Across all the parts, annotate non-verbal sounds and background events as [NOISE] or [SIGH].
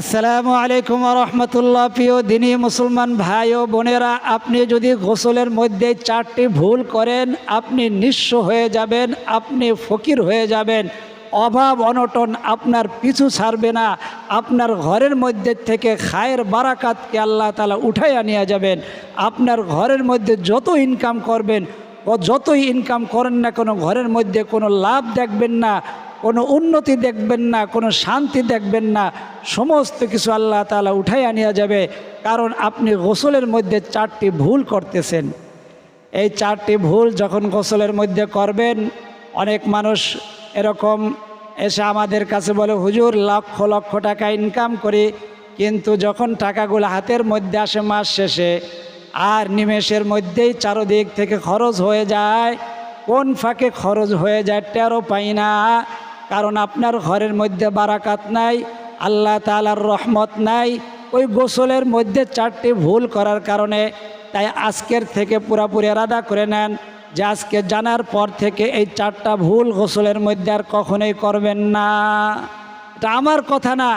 আসসালামু আলাইকুম রহমতুল্লাহ। প্রিয় দিনী মুসলমান ভাই ও বোনেরা, আপনি যদি গোসলের মধ্যে চারটি ভুল করেন, আপনি নিঃস্ব হয়ে যাবেন, আপনি ফকির হয়ে যাবেন। অভাব, অনটন আপনার পিছু ছাড়বে না। আপনার ঘরের মধ্যে থেকে খায়ের বারাকাতকে আল্লাহ তালা উঠাইয়া নিয়ে যাবেন। আপনার ঘরের মধ্যে যত ইনকাম করবেন, ও যতই ইনকাম করেন না কোনো, ঘরের মধ্যে কোনো লাভ দেখবেন না। কোনো উন্নতি দেখবেন না, কোনো শান্তি দেখবেন না, সমস্ত কিছু আল্লাহ তালা উঠাইয়া নিয়ে যাবে, কারণ আপনি গোসলের মধ্যে চারটি ভুল করতেছেন। এই চারটি ভুল যখন গোসলের মধ্যে করবেন, অনেক মানুষ এরকম এসে আমাদের কাছে বলে, হুজুর, লক্ষ লক্ষ টাকা ইনকাম করি। কিন্তু যখন টাকাগুলো হাতের মধ্যে আসে মাস শেষে, আর নিমেষের মধ্যেই চারোদিক থেকে খরচ হয়ে যায়, কোন ফাঁকে খরচ হয়ে যায় টেরো পাই না। কারণ আপনার ঘরের মধ্যে বারাকাত নাই, আল্লাহ তালার রহমত নাই। ওই গোসলের মধ্যে চারটি ভুল করার কারণে, তাই আজকের থেকে পুরাপুরি এরাদা করে নেন যে আজকে জানার পর থেকে এই চারটা ভুল গোসলের মধ্যে আর কখনোই করবেন না। এটা আমার কথা না,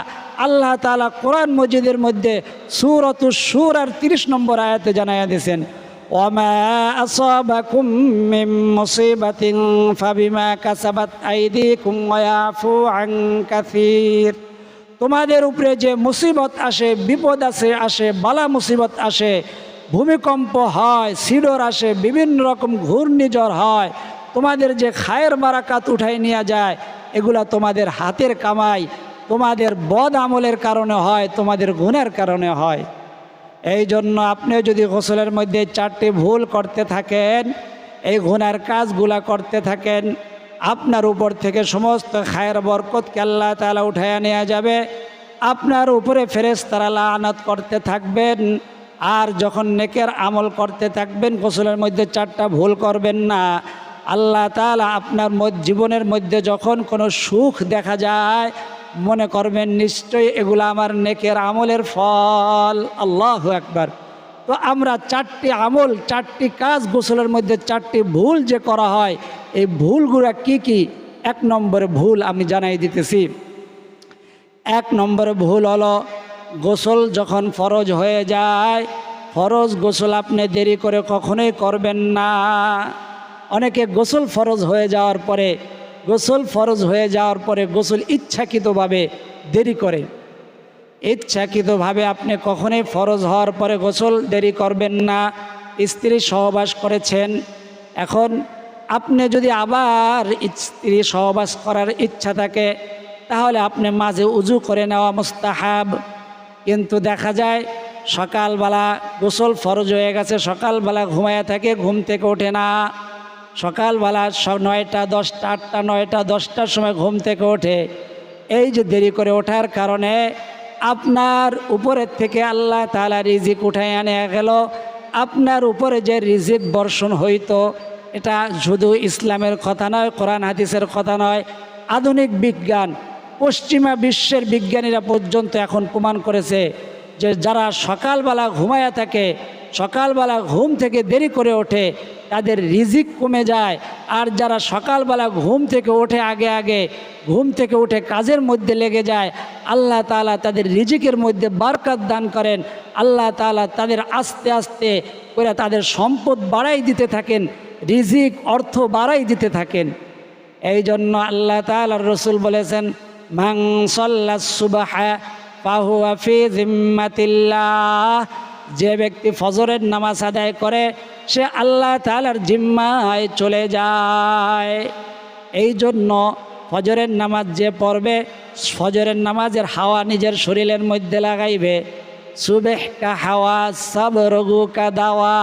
আল্লাহ তালা কোরআন মসজিদের মধ্যে সুরত সুর আর তিরিশ নম্বর আয়াতে জানাইয়া দিয়েছেন ওমা أصابكم من مصيبة فبما كسبت أيديكم ويعفو عن كثير তোমাদের উপরে যে মুসিবত আসে বিপদ আসে আসে বালা মুসিবত আসে ভূমিকম্প হয় সিডর আসে বিভিন্ন রকম ঘূর্ণিঝড় হয় তোমাদের যে খায়ের বারাকাত উঠাই নিয়ে যায় এগুলা তোমাদের হাতের কামাই তোমাদের বদ আমলের কারণে হয় তোমাদের গুণের কারণে হয় এই জন্য আপনি যদি গোসলের মধ্যে চারটি ভুল করতে থাকেন, এই গুনার কাজগুলা করতে থাকেন, আপনার উপর থেকে সমস্ত খায়ের বরকতকে আল্লাহ তালা উঠাইয়া নেওয়া যাবে। আপনার উপরে ফেরেস তারা লানত করতে থাকবেন, আর যখন নেকের আমল করতে থাকবেন, গোসলের মধ্যে চারটা ভুল করবেন না। আল্লাহ তালা আপনার জীবনের মধ্যে যখন কোনো সুখ দেখা যায় মনে করবেন নিশ্চয়ই এগুলো আমার নেকের আমলের ফল। আল্লাহ একবার তো আমরা চারটি আমল, চারটি কাজ গোসলের মধ্যে, চারটি ভুল যে করা হয়, এই ভুলগুলো কি কি? এক নম্বরে ভুল আমি জানাই দিতেছি। এক নম্বরে ভুল হলো গোসল যখন ফরজ হয়ে যায়, ফরজ গোসল আপনি দেরি করে কখনোই করবেন না। অনেকে গোসল ফরজ হয়ে যাওয়ার পরে গোসল ফরজ হয়ে যাওয়ার পরে গোসল ইচ্ছাকৃতভাবে দেরি করে। ইচ্ছাকৃতভাবে আপনি কখনোই ফরজ হওয়ার পরে গোসল দেরি করবেন না। স্ত্রী সহবাস করেছেন। এখন আপনি যদি আবার স্ত্রী সহবাস করার ইচ্ছা থাকে, তাহলে আপনি মাঝে উজু করে নেওয়া মুস্তাহাব। কিন্তু দেখা যায় সকালবেলা গোসল ফরজ হয়ে গেছে, সকালবেলা ঘুমায় থাকে, ঘুম থেকে ওঠে না। সকালবেলা নয়টা দশটা, আটটা, নয়টা, দশটার সময় ঘুম থেকে ওঠে। এই যে দেরি করে ওঠার কারণে আপনার উপরের থেকে আল্লাহ তালা রিজিক উঠায় আনে গেল। আপনার উপরে যে রিজিক বর্ষণ হইতো, এটা শুধু ইসলামের কথা নয়, কোরআন হাদিসের কথা নয়, আধুনিক বিজ্ঞান, পশ্চিমা বিশ্বের বিজ্ঞানীরা পর্যন্ত এখন প্রমাণ করেছে যে যারা সকালবেলা ঘুমায়া থাকে, সকালবেলা ঘুম থেকে দেরি করে ওঠে তাদের রিজিক কমে যায়। আর যারা সকালবেলা ঘুম থেকে ওঠে আগে আগে, ঘুম থেকে উঠে কাজের মধ্যে লেগে যায়, আল্লাহ তালা তাদের রিজিকের মধ্যে বারকাত দান করেন। আল্লাহ তালা তাদের আস্তে আস্তে করে তাদের সম্পদ বাড়াই দিতে থাকেন, রিজিক অর্থ বাড়াই দিতে থাকেন। এই জন্য আল্লাহ তালার রসুল বলেছেন মাংসল্লা সুবাহা পাহুয়া ফি জিম্মাতিল্লাহ। যে ব্যক্তি ফজরের নামাজ আদায় করে, সে আল্লাহ তালার জিম্মায় চলে যায়। এই জন্য ফজরের নামাজ যে পড়বে, ফজরের নামাজের হাওয়া নিজের শরীরের মধ্যে লাগাইবে। সুবেহ কা হাওয়া সব রঘু কা দাওয়া।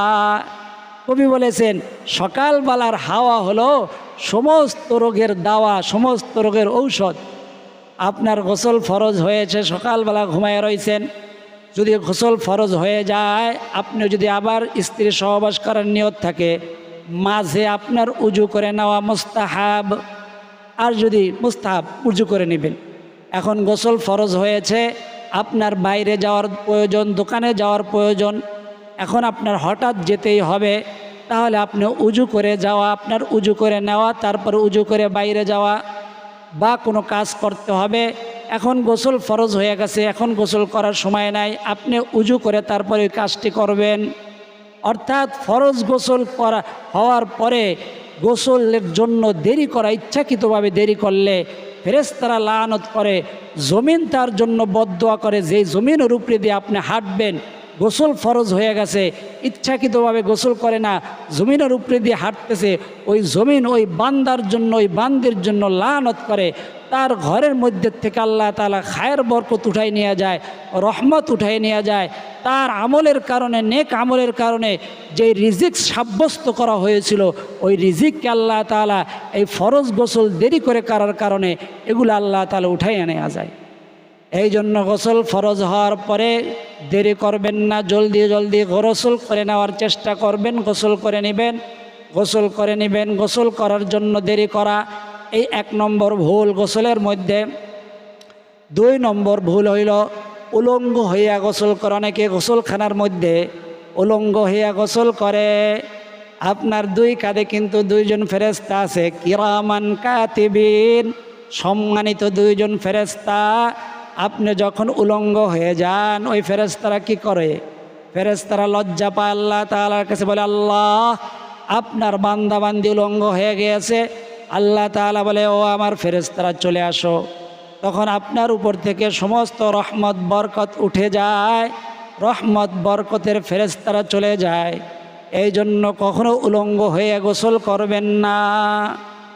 কবি বলেছেন, সকালবেলার হাওয়া হলো সমস্ত রোগের দাওয়া, সমস্ত রোগের ঔষধ। আপনার গোসল ফরজ হয়েছে, সকালবেলা ঘুমায় রয়েছেন যদি গোসল ফরজ হয়ে যায়, আপনি যদি আবার স্ত্রী সহবাস করার নিয়ত থাকে, মাঝে আপনার উজু করে নেওয়া মুস্তাহাব, আর যদি মুস্তাহাব উজু করে নেবেন। এখন গোসল ফরজ হয়েছে, আপনার বাইরে যাওয়ার প্রয়োজন, দোকানে যাওয়ার প্রয়োজন, এখন আপনার হঠাৎ যেতেই হবে, তাহলে আপনি উজু করে যাওয়া, আপনার উজু করে নেওয়া, তারপর উজু করে বাইরে যাওয়া, বা কোনো কাজ করতে হবে এখন গোসল ফরজ হয়ে গেছে, এখন গোসল করার সময় নাই, আপনি উজু করে তারপরে ওই কাজটি করবেন। অর্থাৎ ফরজ গোসল করা, হওয়ার পরে গোসলের জন্য দেরি করা, ইচ্ছাকৃতভাবে দেরি করলে ফেরেস্তারা লানত করে, জমিন তার জন্য বদোয়া করে, যেই জমিনের উপরে দিয়ে আপনি হাঁটবেন গোসল ফরজ হয়ে গেছে, ইচ্ছাকৃতভাবে গোসল করে না, জমিনের উপরে দিয়ে হাঁটতেছে, ওই জমিন ওই বান্দার জন্য, ওই বান্দির জন্য লানত করে, তার ঘরের মধ্যে থেকে আল্লাহ তালা খায়ের বরকত উঠাই নিয়ে যায়, রহমত উঠাই নিয়ে যায়, তার আমলের কারণে, নেক আমলের কারণে যে রিজিক সাব্যস্ত করা হয়েছিল, ওই রিজিককে আল্লাহ তালা এই ফরজ গোসল দেরি করে করার কারণে এগুলো আল্লাহ তালা উঠাই নেওয়া যায়। এই জন্য গোসল ফরজ হওয়ার পরে দেরি করবেন না, জলদি জলদি গোসল করে নেওয়ার চেষ্টা করবেন, গোসল করে নেবেন, গোসল করে নেবেন, গোসল করার জন্য দেরি করা। এই এক নম্বর ভুল গোসলের মধ্যে। দুই নম্বর ভুল হইল উলঙ্গ হইয়া গোসল করে। অনেকে গোসলখানার মধ্যে উলঙ্গ হইয়া গোসল করে। আপনার দুই কাঁধে কিন্তু দুইজন ফেরেস্তা আছে। কিরামান কাতিবিন। সম্মানিত দুইজন ফেরেস্তা আপনি যখন উলঙ্গ হয়ে যান, ওই ফেরেস্তারা কি করে? ফেরেস্তারা লজ্জা পায় আল্লাহ তালার কাছে, বলে, আল্লাহ, আপনার বান্দাবান্দি উলঙ্গ হয়ে গিয়েছে। আল্লাহ তাআলা বলে, ও আমার ফেরেস্তারা চলে আসো। তখন আপনার উপর থেকে সমস্ত রহমত, বরকত উঠে যায়। রহমত, বরকতের ফেরেস্তারা চলে যায়। এই জন্য কখনো উলঙ্গ হয়ে গোসল করবেন না।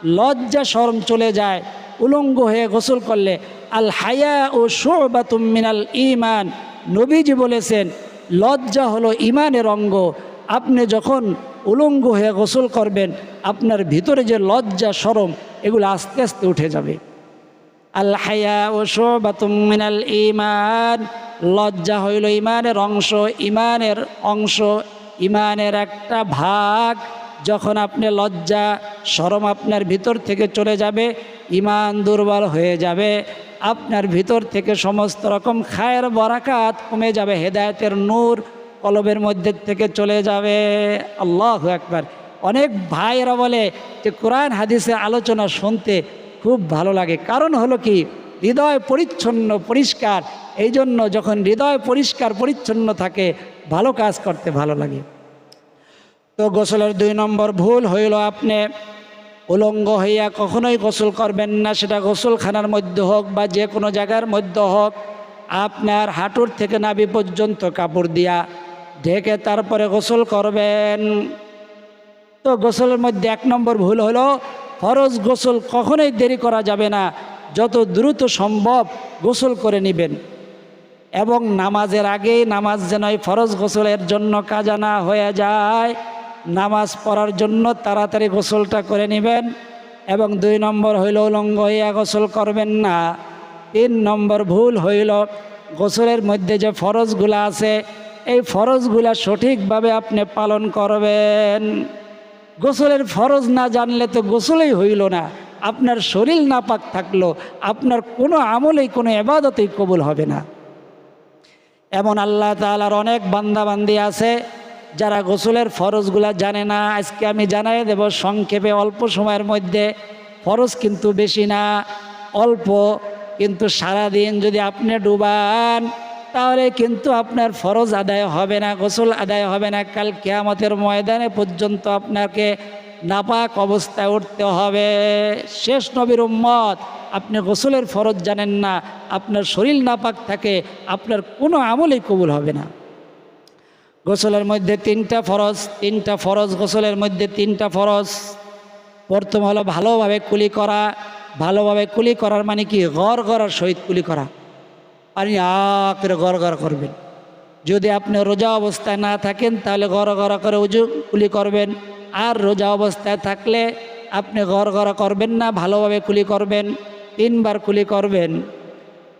লজ্জা, শরম চলে যায়। উলঙ্গ হয়ে গোসল করলে আল হায়া ও শোবাতুম মিনাল ইমান নবীজি বলেছেন, লজ্জা হলো ইমানের অঙ্গ। আপনি যখন উলঙ্গ হয়ে গোসল করবেন, আপনার ভিতরে যে লজ্জা, সরম, এগুলো আস্তে আস্তে উঠে যাবে। আল হায়া ও মিনাল ইমান লজ্জা হইল ইমানের অংশ। ইমানের অংশ ইমানের একটা ভাগ। যখন আপনি লজ্জা সরম আপনার ভিতর থেকে চলে যাবে ইমান দুর্বল হয়ে যাবে, আপনার ভিতর থেকে সমস্ত রকম খায়ের বরাকাত কমে যাবে, হেদায়তের নূর কলবের মধ্যে থেকে চলে যাবে। আল্লাহ একবার অনেক ভাইয়েরা বলে যে, কোরআন হাদিসের আলোচনা শুনতে খুব ভালো লাগে। কারণ হলো কি? হৃদয় পরিচ্ছন্ন, পরিষ্কার। এই জন্য যখন হৃদয় পরিষ্কার, পরিচ্ছন্ন থাকে, ভালো কাজ করতে ভালো লাগে। তো গোসলের দুই নম্বর ভুল হইল আপনি উলঙ্গ হইয়া কখনোই গোসল করবেন না, সেটা গোসলখানার মধ্যে হোক বা যে কোনো জায়গার মধ্যে হোক। আপনার হাঁটুর থেকে নাভি পর্যন্ত কাপড় দিয়া ঢেকে তারপরে গোসল করবেন। তো গোসলের মধ্যে এক নম্বর ভুল হলো ফরজ গোসল কখনোই দেরি করা যাবে না, যত দ্রুত সম্ভব গোসল করে নেবেন। এবং নামাজের আগেই নামাজ যেন ফরজ গোসলের জন্য কাজা না হয়ে যায়। নামাজ পড়ার জন্য তাড়াতাড়ি গোসলটা করে নেবেন এবং দুই নম্বর হইল উলঙ্গ হইয়া গোসল করবেন না। তিন নম্বর ভুল হইল গোসলের মধ্যে যে ফরজগুলো আছে, এই ফরজগুলা সঠিকভাবে আপনি পালন করবেন। গোসলের ফরজ না জানলে তো গোসলেই হইল না। আপনার শরীর নাপাক থাকল, আপনার কোনো আমলেই কোনো এবাদতেই কবুল হবে না। এমন আল্লাহ তালার অনেক বান্দাবান্দি আছে যারা গোসলের ফরজগুলা জানে না, আজকে আমি জানাই দেব, সংক্ষেপে অল্প সময়ের মধ্যে ফরজ কিন্তু বেশি না, অল্প কিন্তু সারাদিন যদি আপনি ডুবান, তাহলে কিন্তু আপনার ফরজ আদায় হবে না, গোসল আদায় হবে না। কাল কেয়ামতের ময়দানে পর্যন্ত আপনাকে নাপাক অবস্থায় উঠতে হবে। শেষ নবীর উম্মত, আপনি গোসলের ফরজ জানেন না, আপনার শরীর নাপাক থাকে, আপনার কোনো আমলেই কবুল হবে না। গোসলের মধ্যে তিনটা ফরজ তিনটা ফরজ, গোসলের মধ্যে তিনটা ফরজ। প্রথম হলো ভালোভাবে কুলি করা, ভালোভাবে কুলি করার মানে কি? গড় গড়ার সহিত কুলি করা। পানি আ করে গড় গড় করবেন। যদি আপনি রোজা অবস্থায় না থাকেন, তাহলে গড় গড় করে উজু কুলি করবেন। আর রোজা অবস্থায় থাকলে আপনি গড় গড় করবেন না, ভালোভাবে কুলি করবেন, তিনবার কুলি করবেন।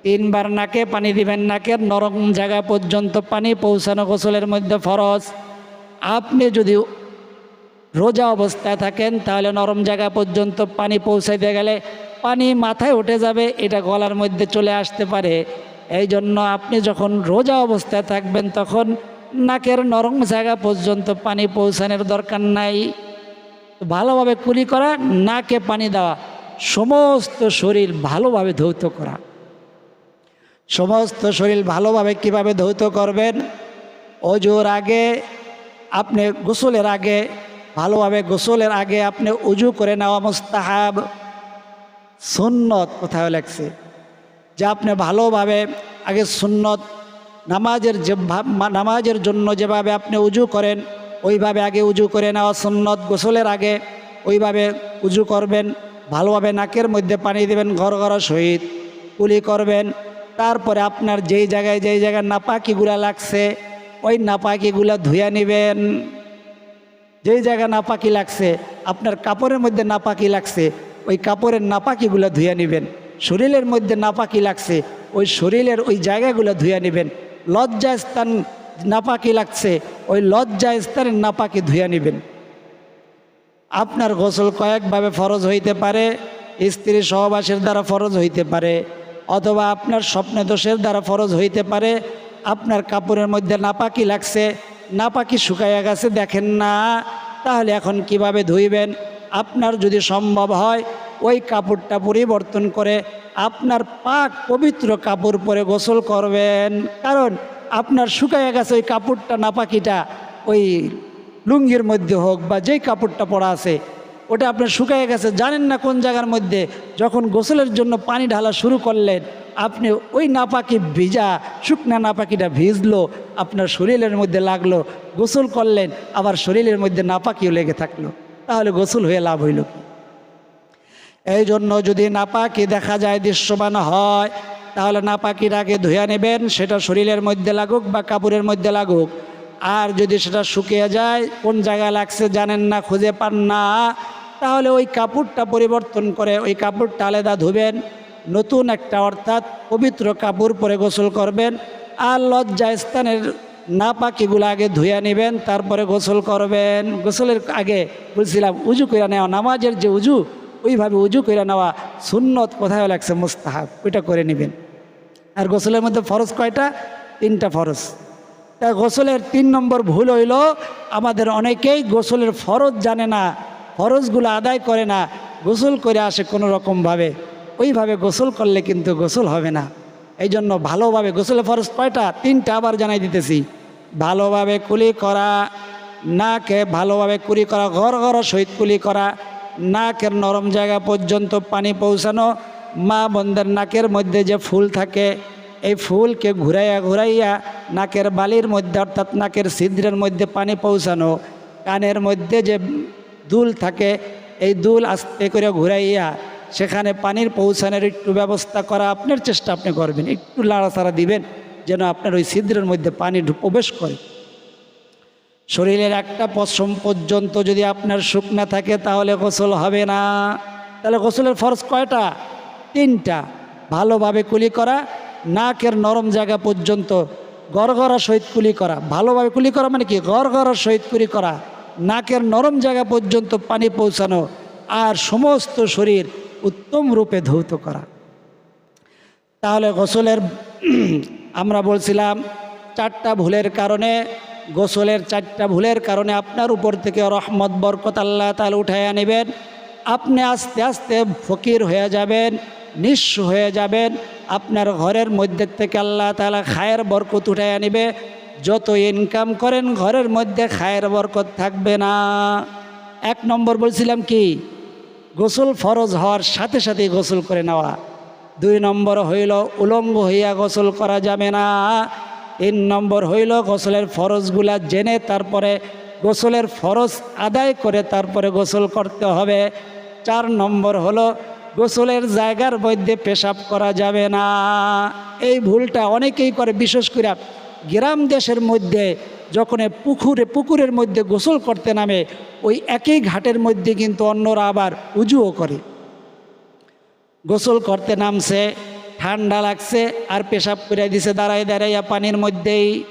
তিনবার নাকে পানি দিবেন নাকের নরম জায়গা পর্যন্ত পানি পৌঁছানো গোসলের মধ্যে ফরজ। আপনি যদি রোজা অবস্থায় থাকেন, তাহলে নরম জায়গা পর্যন্ত পানি পৌঁছাইতে গেলে পানি মাথায় উঠে যাবে, এটা গলার মধ্যে চলে আসতে পারে। এই জন্য আপনি যখন রোজা অবস্থায় থাকবেন, তখন নাকের নরম জায়গা পর্যন্ত পানি পৌঁছানোর দরকার নাই। ভালোভাবে কুলি করা, নাকে পানি দেওয়া, সমস্ত শরীর ভালোভাবে ধৌত করা। সমস্ত শরীর ভালোভাবে কীভাবে ধৌত করবেন? অজুর আগে আপনি গোসলের আগে, ভালোভাবে গোসলের আগে আপনি উজু করে নেওয়া মুস্তাহাব সুন্নত কোথাও লেখছে? যে আপনি ভালোভাবে আগে সুন্নত, নামাজের যে নামাজের জন্য যেভাবে আপনি উজু করেন, ওইভাবে আগে উজু করে নেওয়া সুন্নত। গোসলের আগে ওইভাবে উজু করবেন, ভালোভাবে নাকের মধ্যে পানি দেবেন ঘর ঘর সহিত। কুলি করবেন তারপরে আপনার যেই জায়গায় যেই জায়গায় নাপাকিগুলা লাগছে, ওই নাপাকিগুলা ধুয়ে নেবেন। যেই জায়গা নাপাকি লাগছে, আপনার কাপড়ের মধ্যে নাপাকি লাগছে, ওই কাপড়ের নাপাকিগুলো ধুয়ে নেবেন। শরীরের মধ্যে নাপাকি লাগছে, ওই শরীরের ওই জায়গাগুলো ধুয়ে নেবেন। লজ্জা স্থান নাপাকি লাগছে, ওই লজ্জা স্থানের নাপাকি ধুয়ে নেবেন। আপনার গোসল কয়েকভাবে ফরজ হইতে পারে স্ত্রী সহবাসের দ্বারা ফরজ হইতে পারে। অথবা আপনার স্বপ্নে দোষের দ্বারা ফরজ হইতে পারে, আপনার কাপড়ের মধ্যে নাপাকি লাগছে, নাপাকি শুকাইয়া গেছে, দেখেন না, তাহলে এখন কীভাবে ধুইবেন? আপনার যদি সম্ভব হয়, ওই কাপড়টা পরিবর্তন করে আপনার পাক পবিত্র কাপড় পরে গোসল করবেন। কারণ আপনার শুকাইয়া গেছে ওই কাপড়টা, নাপাকিটা ওই লুঙ্গির মধ্যে হোক বা যেই কাপড়টা পরা আছে ওটা আপনার শুকায় গেছে, জানেন না কোন জায়গার মধ্যে, যখন গোসলের জন্য পানি ঢালা শুরু করলেন, আপনি ওই নাপাকি ভিজা, শুকনা নাপাকিটা ভিজলো, আপনার শরীরের মধ্যে লাগল, গোসল করলেন, আবার শরীরের মধ্যে নাপাকিও লেগে থাকল, তাহলে গোসল হয়ে লাভ হইল এই জন্য যদি নাপাকি দেখা যায়, দৃশ্যমান হয়, তাহলে নাপাকির আগে ধুয়ে নেবেন, সেটা শরীরের মধ্যে লাগুক বা কাপড়ের মধ্যে লাগুক। আর যদি সেটা শুকিয়ে যায়, কোন জায়গায় লাগছে জানেন না, খুঁজে পান না, তাহলে ওই কাপড়টা পরিবর্তন করে ওই কাপড়টা আলাদা ধুবেন, নতুন একটা অর্থাৎ পবিত্র কাপড় পরে গোসল করবেন, আর লজ্জা স্থানের না পাখিগুলো আগে ধুয়ে নেবেন, তারপরে গোসল করবেন। গোসলের আগে বলছিলাম, উজু করে নেওয়া, নামাজের যে উজু, ওইভাবে উজু করে নেওয়া সুন্নত কোথায় লাগছে? মুস্তাহাব, ওইটা করে নেবেন। আর গোসলের মধ্যে ফরজ কয়টা? তিনটা ফরজ। তা গোসলের তিন নম্বর ভুল হইল, আমাদের অনেকেই গোসলের ফরজ জানে না, ফরজগুলো আদায় করে না, গোসল করে আসে কোনো রকমভাবে। ওইভাবে গোসল করলে কিন্তু গোসল হবে না। এই জন্য ভালোভাবে গোসলের ফরজ কয়টা? তিনটা আবার জানাই দিতেছি। ভালোভাবে কুলি করা, নাকে ভালোভাবে কুলি করা, ঘর ঘর সহিত কুলি করা, নাকের নরম জায়গা পর্যন্ত পানি পৌঁছানো, মা বন্ধের নাকের মধ্যে যে ফুল থাকে এই ফুলকে ঘুরাইয়া ঘুরাইয়া নাকের বালির মধ্যে অর্থাৎ নাকের ছিদ্রের মধ্যে পানি পৌঁছানো, কানের মধ্যে যে দুল থাকে, এই দুল আস্তে করে ঘুরাইয়া সেখানে পানির পৌঁছানোর একটু ব্যবস্থা করা আপনার চেষ্টা আপনি করবেন। একটু লাড়াচাড়া দিবেন যেন আপনার ওই ছিদ্রের মধ্যে পানি প্রবেশ করে। শরীরের একটা পশম পর্যন্ত যদি আপনার শুকনা থাকে তাহলে গোসল হবে না। তাহলে গোসলের ফরজ কয়টা? তিনটা। ভালোভাবে কুলি করা নাকের নরম জায়গা পর্যন্ত গড়গড়া সহিত কুলি করা। ভালোভাবে কুলি করা মানে কি? গড়গড়া সহিত কুলি করা। নাকের নরম জায়গা পর্যন্ত পানি পৌঁছানো আর সমস্ত শরীর উত্তম রূপে ধৌত করা। তাহলে গোসলের [CLEARS THROAT] আমরা বলছিলাম, চারটা ভুলের কারণে, গোসলের চারটা ভুলের কারণে আপনার উপর থেকে রহমত, বরকত আল্লাহ তাহলে উঠাইয়া নেবেন। আপনি আস্তে আস্তে ফকির হয়ে যাবেন। নিঃস্ব হয়ে যাবেন। আপনার ঘরের মধ্যে থেকে আল্লাহ তালা খায়ের বরকত উঠাইয়া নেবে। যত ইনকাম করেন, ঘরের মধ্যে খায়ের বরকত থাকবে না। এক নম্বর বলছিলাম কি? গোসল ফরজ হওয়ার সাথে সাথে গোসল করে নেওয়া। দুই নম্বর হইল, উলঙ্গ হইয়া গোসল করা যাবে না। তিন নম্বর হইল, গোসলের ফরজগুলা জেনে তারপরে গোসলের ফরজ আদায় করে তারপরে গোসল করতে হবে। চার নম্বর হলো গোসলের জায়গার মধ্যে পেশাব করা যাবে না। এই ভুলটা অনেকেই করে, বিশেষ করে গ্রাম দেশের মধ্যে যখন পুকুরে, পুকুরের মধ্যে গোসল করতে নামে, ওই একই ঘাটের মধ্যে কিন্তু অন্যরা আবার উজুও করে। গোসল করতে নামছে, ঠান্ডা লাগছে, আর পেশাব করে দিছে, দাঁড়ায় দাঁড়াইয়া পানির মধ্যেই।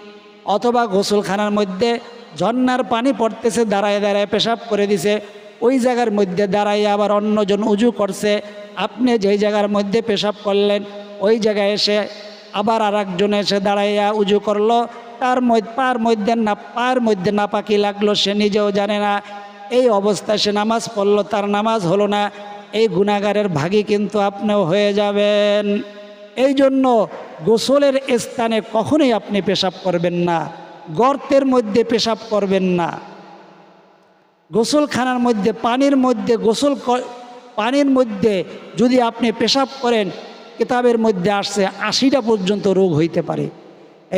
অথবা গোসলখানার মধ্যে ঝর্নার পানি পড়তেছে, দাঁড়ায় দাঁড়ায় পেশাব করে দিছে ওই জায়গার মধ্যে দাঁড়াইয়া আবার অন্যজন উজু করছে। আপনি যেই জায়গার মধ্যে পেশাব করলেন, ওই জায়গায় এসে আবার আর একজন এসে দাঁড়াইয়া উজু করল। তার পার মধ্যে না পার মধ্যে না পাকি লাগল, সে নিজেও জানে না। এই অবস্থায় সে নামাজ পড়ল, তার নামাজ হলো না। এই গুণাগারের ভাগী কিন্তু আপনিও হয়ে যাবেন। এই জন্য গোসলের স্থানে কখনোই আপনি পেশাব করবেন না। গর্তের মধ্যে পেশাব করবেন না। গোসলখানার মধ্যে, পানির মধ্যে, গোসল পানির মধ্যে যদি আপনি পেশাব করেন, কিতাবের মধ্যে আসছে আশিটা পর্যন্ত রোগ হইতে পারে।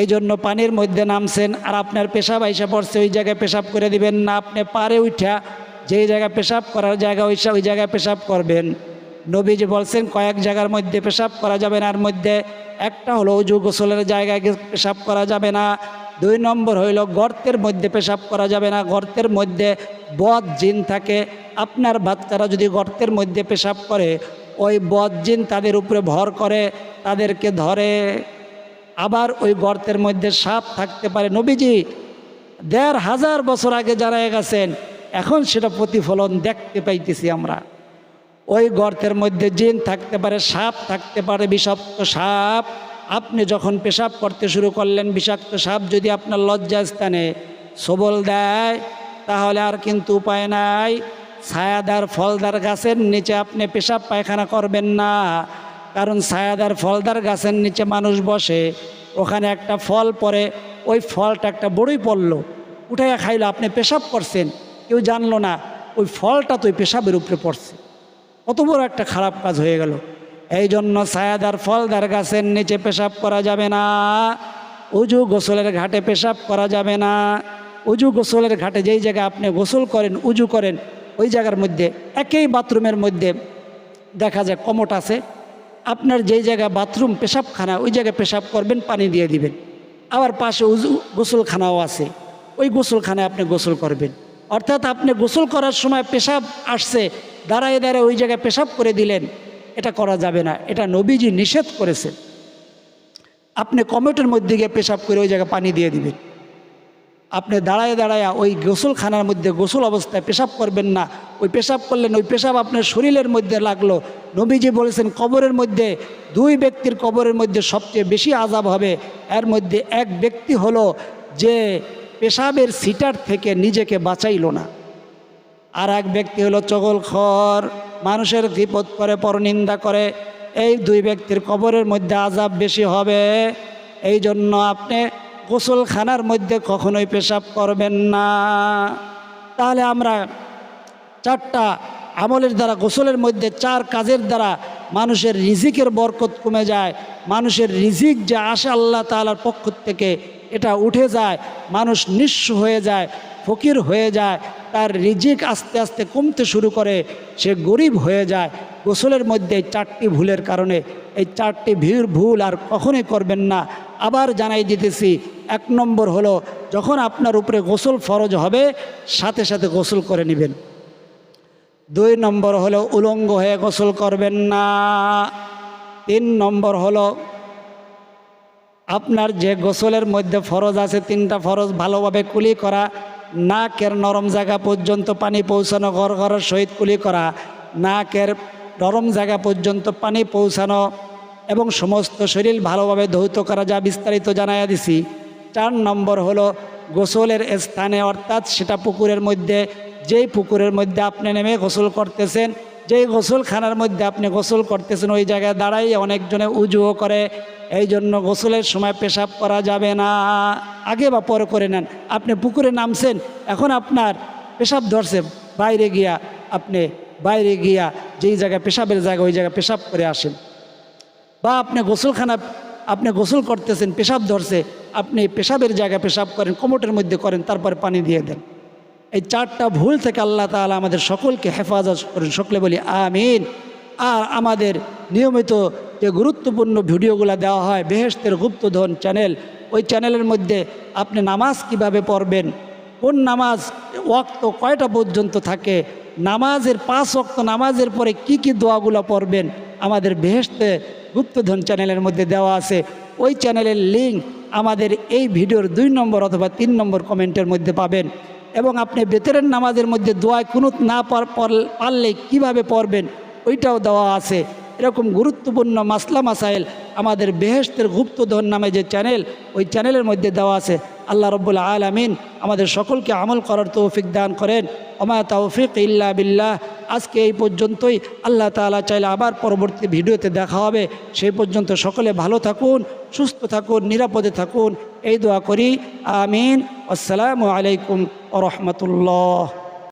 এই জন্য পানির মধ্যে নামছেন আর আপনার পেশাব আইসা পড়ছে, ওই জায়গায় পেশাব করে দিবেন না। আপনি পারে উঠা যেই জায়গায় পেশাব করার জায়গা ওইসা ওই জায়গায় পেশাব করবেন। নবীজি বলছেন, কয়েক জায়গার মধ্যে পেশাব করা যাবে না আর মধ্যে একটা হলো উজু গোসলের জায়গায় পেশাব করা যাবে না। দুই নম্বর হইল, গর্তের মধ্যে পেশাব করা যাবে না। গর্তের মধ্যে বদ জিন থাকে। আপনার বাচ্চারা যদি গর্তের মধ্যে পেশাব করে, ওই বদ জিন তাদের উপরে ভর করে, তাদেরকে ধরে। আবার ওই গর্তের মধ্যে সাপ থাকতে পারে। নবীজি, দেড় হাজার বছর আগে যারা গেছেন এখন সেটা প্রতিফলন দেখতে পাইতেছি আমরা। ওই গর্তের মধ্যে জিন থাকতে পারে, সাপ থাকতে পারে, বিষাক্ত সাপ। আপনি যখন পেশাব করতে শুরু করলেন, বিষাক্ত সাপ যদি আপনার লজ্জাস্থানে সবল দেয়, তাহলে আর কিন্তু উপায় নাই। ছায়াদার ফলদার গাছের নিচে আপনি পেশাব পায়খানা করবেন না। কারণ ছায়াদার ফলদার গাছের নিচে মানুষ বসে, ওখানে একটা ফল পরে ওই ফলটা একটা বড়ই পড়ল, উঠাইয়া খাইলো, আপনি পেশাব করছেন, কেউ জানলো না, ওই ফলটা তো ওই পেশাবের উপরে পড়ছে। কত বড় একটা খারাপ কাজ হয়ে গেল। এই জন্য ছায়াদার ফলদার গাছের নিচে পেশাব করা যাবে না। উজু গোসলের ঘাটে পেশাব করা যাবে না। উজু গোসলের ঘাটে যেই জায়গায় আপনি গোসল করেন, উজু করেন, ওই জায়গার মধ্যে, একই বাথরুমের মধ্যে দেখা যায় কমট আছে। আপনার যেই জায়গায় বাথরুম পেশাবখানা, ওই জায়গায় পেশাব করবেন, পানি দিয়ে দিবেন। আবার পাশে উজু গোসলখানাও আছে। ওই গোসলখানায় আপনি গোসল করবেন। অর্থাৎ আপনি গোসল করার সময় পেশাব আসছে, দাঁড়ায় দাঁড়ায় ওই জায়গায় পেশাব করে দিলেন। এটা করা যাবে না, এটা নবীজি নিষেধ করেছেন। আপনি কমেটের মধ্যে গিয়ে পেশাব করে ওই জায়গায় পানি দিয়ে দিবেন। আপনি দাঁড়ায় দাঁড়ায় ওই গোসলখানার মধ্যে গোসল অবস্থায় পেশাব করবেন না। ওই পেশাব করলেন ওই পেশাব আপনার শরীরের মধ্যে লাগল। নবীজি বলেছেন, কবরের মধ্যে দুই ব্যক্তির কবরের মধ্যে সবচেয়ে বেশি আজাব হবে। এর মধ্যে এক ব্যক্তি হলো যে পেশাবের সিটার থেকে নিজেকে বাঁচাইল না। আর এক ব্যক্তি হলো চগলখর। মানুষের বিপদ করে পরনিন্দা করে, এই দুই ব্যক্তির কবরের মধ্যে আজাব বেশি হবে। এই জন্য আপনি গোসলখানার মধ্যে কখনোই পেশাব করবেন না। তাহলে আমরা চারটা আমলের দ্বারা, গোসলের মধ্যে চার কাজের দ্বারা মানুষের রিজিকের বরকত কমে যায়। মানুষের রিজিক যে আসে আল্লাহ তালার পক্ষ থেকে, এটা উঠে যায়। মানুষ নিঃস্ব হয়ে যায়। ফকির হয়ে যায়, তার রিজিক আস্তে আস্তে কমতে শুরু করে, সে গরিব হয়ে যায়। গোসলের মধ্যে চারটি ভুলের কারণে এই চারটি ভিড় ভুল আর কখনোই করবেন না। আবার জানাই দিতেছি, এক নম্বর হলো, যখন আপনার উপরে গোসল ফরজ হবে, সাথে সাথে গোসল করে নেবেন। দুই নম্বর হলো, উলঙ্গ হয়ে গোসল করবেন না। তিন নম্বর হলো, আপনার যে গোসলের মধ্যে ফরজ আছে, তিনটা ফরজ ভালোভাবে কুলি করা নাকের নরম জায়গা পর্যন্ত পানি পৌঁছানো, ঘর ঘরের সহিত কুলি করা, নাকের নরম জায়গা পর্যন্ত পানি পৌঁছানো এবং সমস্ত শরীর ভালোভাবে ধৌত করা যা বিস্তারিত জানাইয়া দিছি। চার নম্বর হলো গোসলের স্থানে, অর্থাৎ সেটা পুকুরের মধ্যে, যেই পুকুরের মধ্যে আপনি নেমে গোসল করতেছেন যেই গোসলখানার মধ্যে আপনি গোসল করতেছেন, ওই জায়গায় দাঁড়াই অনেকজনে উজুও করে, এই জন্য গোসলের সময় পেশাব করা যাবে না। আগে বা পরে করে নেন। আপনি পুকুরে নামছেন, এখন আপনার পেশাব ধরছে, বাইরে গিয়া আপনি বাইরে গিয়া যেই জায়গায় পেশাবের জায়গা, ওই জায়গায় পেশাব করে আসেন। বা আপনি গোসলখানা, আপনি গোসল করতেছেন, পেশাব ধরছে, আপনি পেশাবের জায়গায় পেশাব করেন, কোমটের মধ্যে করেন, তারপরে পানি দিয়ে দেন। এই চারটা ভুল থেকে আল্লাহ তাআলা আমাদের সকলকে হেফাজত করেন। সকলে বলি, আমিন। আর আমাদের নিয়মিত যে গুরুত্বপূর্ণ ভিডিওগুলো দেওয়া হয় বেহেস্তের গুপ্তধন চ্যানেল, ওই চ্যানেলের মধ্যে আপনি নামাজ কীভাবে পড়বেন, কোন নামাজ ওয়াক্ত কয়টা পর্যন্ত থাকে, নামাজের পাঁচ ওয়াক্ত নামাজের পরে কি কি দোয়াগুলো পড়বেন, আমাদের বেহেস্তে গুপ্তধন চ্যানেলের মধ্যে দেওয়া আছে। ওই চ্যানেলের লিঙ্ক আমাদের এই ভিডিওর দুই নম্বর অথবা তিন নম্বর কমেন্টের মধ্যে পাবেন। এবং আপনি বেতরের নামাজের মধ্যে দোয়ায় কুনুত না পার- পার- পারলে কীভাবে পড়বেন? ওইটাও দেওয়া আছে। এরকম গুরুত্বপূর্ণ মাসলা মাসাইল আমাদের বেহেস্তের গুপ্তধন নামে যে চ্যানেল ওই চ্যানেলের মধ্যে দেওয়া আছে, আল্লাহ রব্বুল আলমিন আমাদের সকলকে আমল করার তৌফিক দান করেন। ওমা তৌফিক ইল্লা বিল্লাহ। আজকে এই পর্যন্তই। আল্লাহ তাআলা চাইলে আবার পরবর্তী ভিডিওতে দেখা হবে। সেই পর্যন্ত সকলে ভালো থাকুন, সুস্থ থাকুন, নিরাপদে থাকুন। এই দোয়া করি। আমিন। আসসালামু আলাইকুম ও